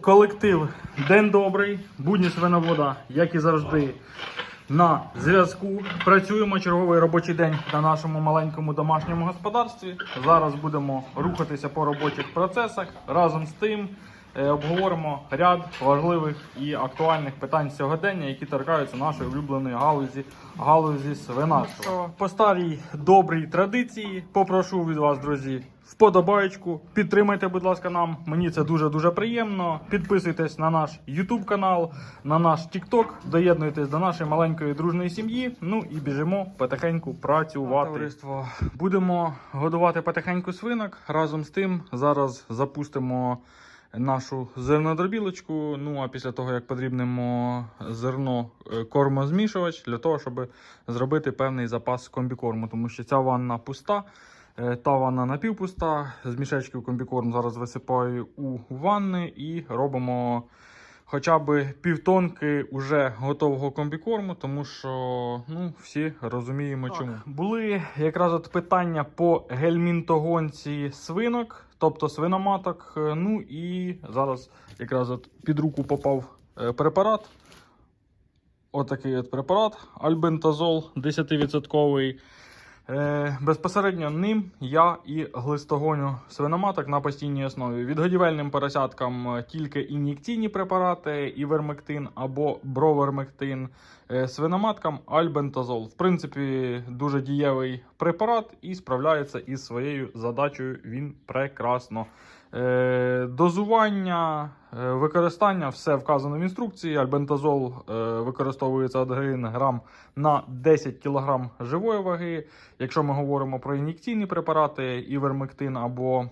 Колектив День добрий, будні свиновода, як і завжди, на зв'язку. Працюємо черговий робочий день на нашому маленькому домашньому господарстві. Зараз будемо рухатися по робочих процесах. Разом з тим обговоримо ряд важливих і актуальних питань сьогодення, які торкаються нашої улюбленої галузі, галузі свинарства. По старій добрій традиції попрошу від вас, друзі, вподобаєчку. Підтримайте, будь ласка, нам. Мені це дуже дуже приємно. Підписуйтесь на наш YouTube канал, на наш TikTok, доєднуйтесь до нашої маленької дружної сім'ї. Ну і біжимо потихеньку працювати. Товариство, будемо годувати потихеньку свинок. Разом з тим зараз запустимо нашу зернодробілочку. Ну а після того, як подрібнемо зерно е, кормозмішувач для того, щоб зробити певний запас комбікорму, тому що ця ванна пуста. Е, Та ванна напівпуста. З мішечків комбікорм зараз висипаю у ванни і робимо хоча б півтонки уже готового комбікорму, тому що ну, всі розуміємо чому. Були якраз от питання по гельмінтогонці свинок, тобто свиноматок. Е, Ну і зараз якраз от під руку попав е, препарат. Отакий от препарат альбентазол 10%. Е, безпосередньо ним я і глистогоню свиноматок на постійній основі. Відгодівельним поросяткам е, тільки ін'єкційні препарати, івермектин або бровермектин. Е, свиноматкам альбентазол. В принципі, дуже дієвий препарат і справляється із своєю задачею він прекрасно. Е, дозування, е, використання все вказано в інструкції. Альбентазол е, використовується 1 грам на 10 кг живої ваги. Якщо ми говоримо про ін'єкційні препарати, івермектин або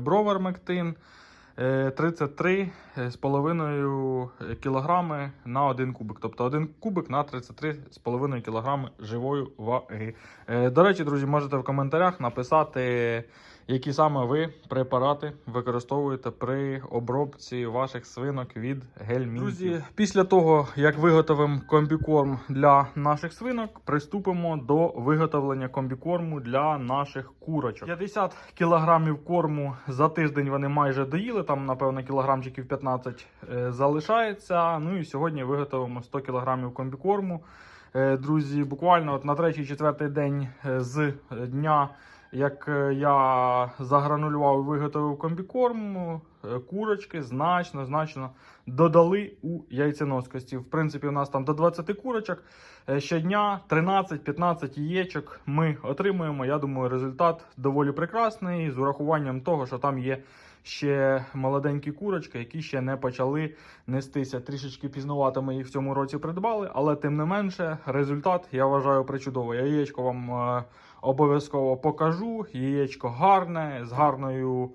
бровермектин, е, 33,5 кг на 1 кубик. Тобто 1 кубик на 33,5 кг живої ваги. До речі, друзі, можете в коментарях написати, які саме ви препарати використовуєте при обробці ваших свинок від гельмінтів. Друзі, після того, як виготовимо комбікорм для наших свинок, приступимо до виготовлення комбікорму для наших курочок. 50 кілограмів корму за тиждень вони майже доїли, там, напевно, кілограмчиків 15 е, залишається. Ну і сьогодні виготовимо 100 кілограмів комбікорму. Е, Друзі, буквально от на третій-четвертий день е, з дня, як е, я загранулював і виготовив комбікорм, е, курочки значно, значно додали у яйценоскості. В принципі, у нас там до 20 курочок. Е, Щодня 13-15 яєчок ми отримуємо. Я думаю, результат доволі прекрасний з урахуванням того, що там є ще молоденькі курочки, які ще не почали нестися. Трішечки пізнувато ми їх в цьому році придбали, але тим не менше, результат я вважаю причудовий. Яєчко вам е, обов'язково покажу. Яєчко гарне, з гарною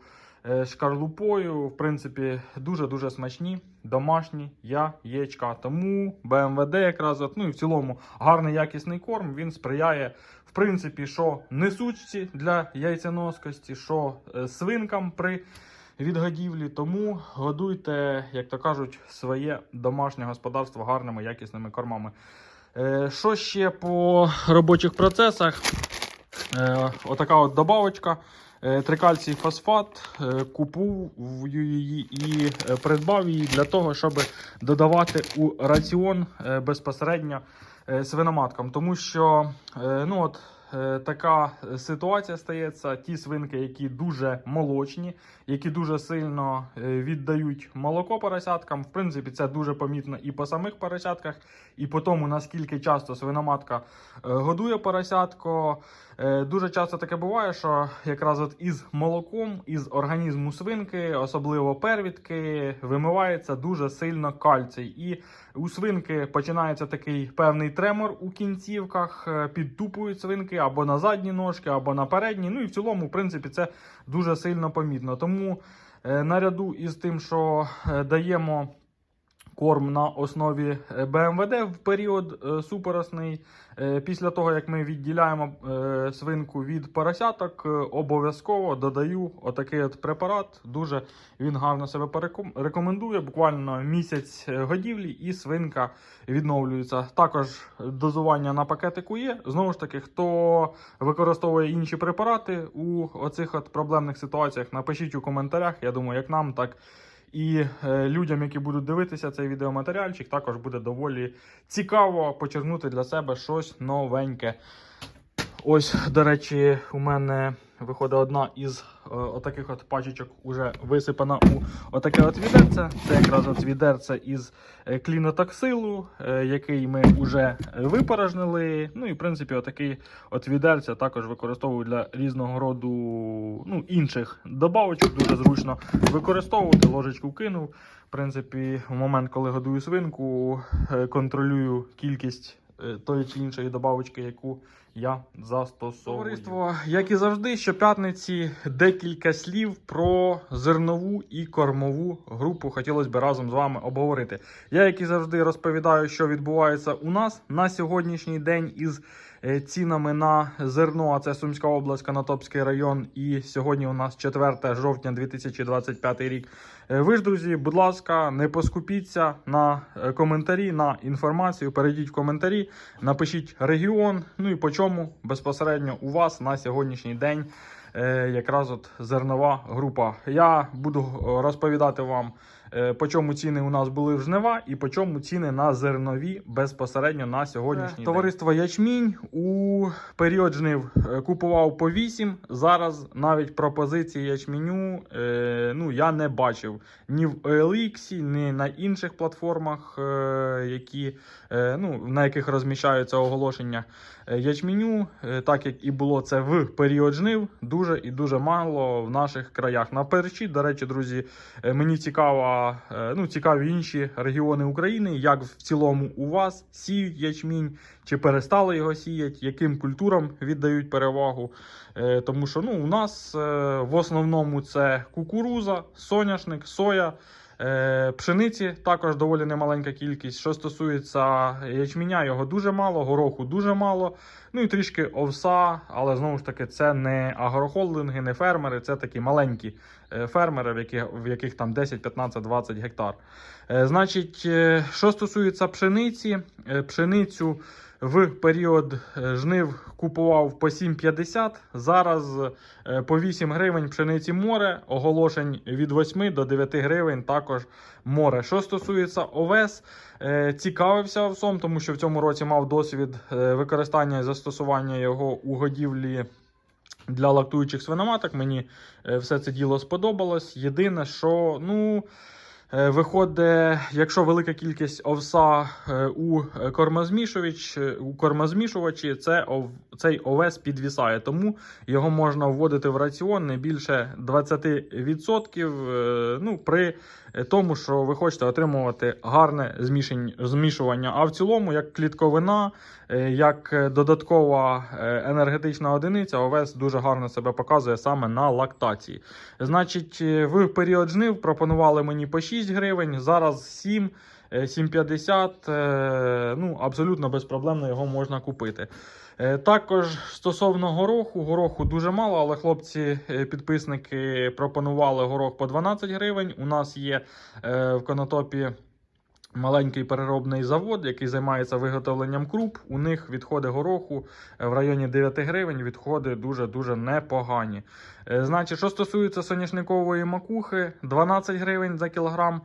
е, шкарлупою. В принципі, дуже-дуже смачні домашні яєчка. Тому БМВД якраз, ну і в цілому гарний якісний корм. Він сприяє, в принципі, що несучці для яйценоскості, що е, свинкам при відгодівлі. Тому годуйте, як то кажуть, своє домашнє господарство гарними якісними кормами. Е, Що ще по робочих процесах? Е, Отака от добавочка. Е, Трикальцій фосфат. Купую її і придбав її для того, щоб додавати у раціон безпосередньо свиноматкам. Тому що ну от, така ситуація стається. Ті свинки, які дуже молочні, які дуже сильно е, віддають молоко поросяткам. В принципі, це дуже помітно і по самих поросятках, і по тому, наскільки часто свиноматка е, годує поросятко. Е, Дуже часто таке буває, що якраз от із молоком, із організму свинки, особливо первідки, вимивається дуже сильно кальцій. І у свинки починається такий певний тремор у кінцівках, е, підтупують свинки або на задні ножки, або на передні. Ну і в цілому, в принципі, це дуже сильно помітно. Тому е, наряду із тим, що е, даємо корм на основі е, БМВД в період е, супоросний. Е, Після того, як ми відділяємо свинку від поросяток, обов'язково додаю отакий от препарат. Дуже він гарно себе рекомендує. Буквально місяць годівлі і свинка відновлюється. Також дозування на пакетику є. Знову ж таки, хто використовує інші препарати у оцих от проблемних ситуаціях, напишіть у коментарях. Я думаю, як нам, так І е, людям, які будуть дивитися цей відеоматеріальчик, також буде доволі цікаво почерпнути для себе щось новеньке. Ось, до речі, у мене виходить одна із е, отаких от пачечок уже висипана у отаке от відерце. Це якраз от відерце із е, клінотоксилу, е, який ми вже випорожнили. Ну і в принципі, отакий от відерце також використовую для різного роду ну, інших добавочок. Дуже зручно використовувати. Ложечку кинув. В принципі, в момент, коли годую свинку, е, контролюю кількість тої чи іншої добавочки, яку я застосовую. Товариство, як і завжди, щоп'ятниці декілька слів про зернову і кормову групу хотілося б разом з вами обговорити. Я, як і завжди, розповідаю, що відбувається у нас на сьогоднішній день із е, цінами на зерно. А це Сумська область, Канатопський район. І сьогодні у нас 4 жовтня 2025 рік. Е, Ви ж, друзі, будь ласка, не поскупіться на е, коментарі, на інформацію. Перейдіть в коментарі, напишіть регіон. Ну і по чому безпосередньо у вас на сьогоднішній день е, якраз от зернова група. Я буду е, розповідати вам, е, по чому ціни у нас були в жнива і по чому ціни на зернові безпосередньо на сьогоднішній день. Товариство Ячмінь у період жнив е, купував по 8. Зараз навіть пропозиції ячменю е, ну, я не бачив ні в OLX, ні на інших платформах, е, які, е, ну, на яких розміщаються оголошення е, ячменю, е, так як і було це в період жнив, дуже і дуже мало в наших краях. На перші, до речі, друзі, е, мені цікаво, е, ну, цікаві інші регіони України, як в цілому у вас сіють ячмінь, чи перестали його сіяти, яким культурам віддають перевагу. Е, Тому що ну, у нас е, в основному це кукуруза, соняшник, соя. Е, Пшениці також доволі немаленька кількість. Що стосується ячменя, його дуже мало, гороху дуже мало. Ну і трішки овса, але знову ж таки, це не агрохолдинги, не фермери, це такі маленькі е, фермери, в яких, в яких там 10, 15, 20 гектар. Е, Значить, що стосується пшениці, пшеницю в період е, жнив купував по 7,50. Зараз е, по 8 гривень пшениці море. Оголошень від 8 до 9 гривень також море. Що стосується овес, е, цікавився овсом, тому що в цьому році мав досвід використання і застосування його у годівлі. Для лактуючих свиноматок мені все це діло сподобалось. Єдине, що ну. Е, Виходить, якщо велика кількість овса е, у кормозмішувач, е, у кормозмішувачі, це ов, цей овес підвісає, тому його можна вводити в раціон не більше 20%. е, Ну, при тому, що ви хочете отримувати гарне змішування. А в цілому, як клітковина, е, як е, додаткова е, енергетична одиниця, овес дуже гарно себе показує саме на лактації. Значить, ви в період жнив пропонували мені по 6 гривень, зараз 7. е, 7,50, е, ну, абсолютно безпроблемно його можна купити. Е, Також стосовно гороху, гороху дуже мало, але хлопці-підписники пропонували горох по 12 гривень. У нас є е, в Конотопі маленький переробний завод, який займається виготовленням круп. У них відходи гороху е, в районі 9 гривень. Відходи дуже-дуже непогані. Е, Значить, що стосується соняшникової макухи, 12 гривень за кілограм.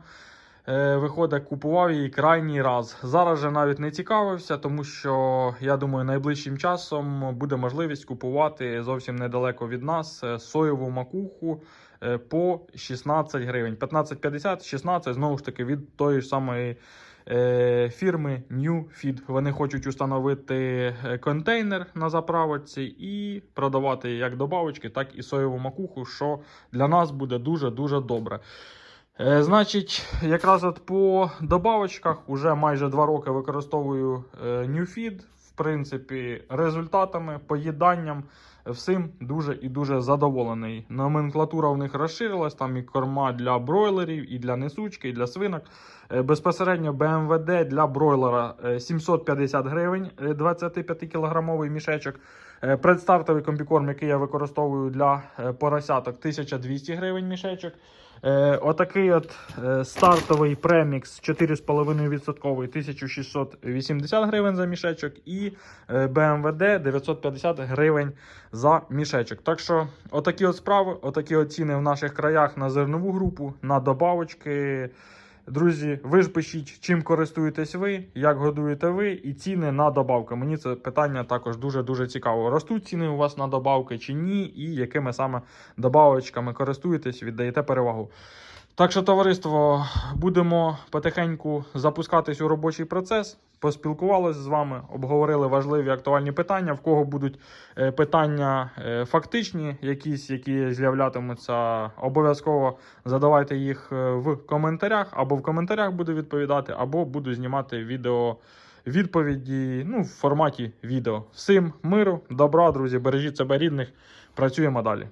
Е, Виходить, купував її крайній раз. Зараз же навіть не цікавився, тому що я думаю, найближчим часом буде можливість купувати зовсім недалеко від нас е, соєву макуху е, по 16 гривень. 15,50, 16, знову ж таки, від тої ж самої фірми New Feed. Вони хочуть установити контейнер на заправочці і продавати як добавочки, так і соєву макуху, що для нас буде дуже-дуже добре. Е, Значить, якраз от по добавочках уже майже два роки використовую е, NewFeed. В принципі, результатами, поїданням, всім дуже і дуже задоволений. Номенклатура в них розширилась, там і корма для бройлерів, і для несучки, і для свинок. Е, Безпосередньо БМВД для бройлера е, 750 гривень, е, 25 кілограмовий мішечок. Е, Предстартовий комбікорм, який я використовую для е, поросяток, 1200 гривень мішечок. Е, Отакий от стартовий премікс 4,5% 1680 гривень за мішечок. І е, BMWD 950 гривень за мішечок. Так що, отакі от справи, отакі от ціни в наших краях на зернову групу, на добавочки. Друзі, ви ж пишіть, чим користуєтесь ви, як годуєте ви, і ціни на добавки. Мені це питання також дуже-дуже цікаво. Ростуть ціни у вас на добавки чи ні, і якими саме добавочками користуєтесь, віддаєте перевагу. Так що, товариство, будемо потихеньку запускатись у робочий процес. Поспілкувалися з вами, обговорили важливі актуальні питання. В кого будуть е, питання е, фактичні, якісь, які з'являтимуться, обов'язково задавайте їх е, в коментарях, або в коментарях буду відповідати, або буду знімати відео відповіді ну, в форматі відео. Всім миру, добра, друзі, бережіть себе рідних, працюємо далі.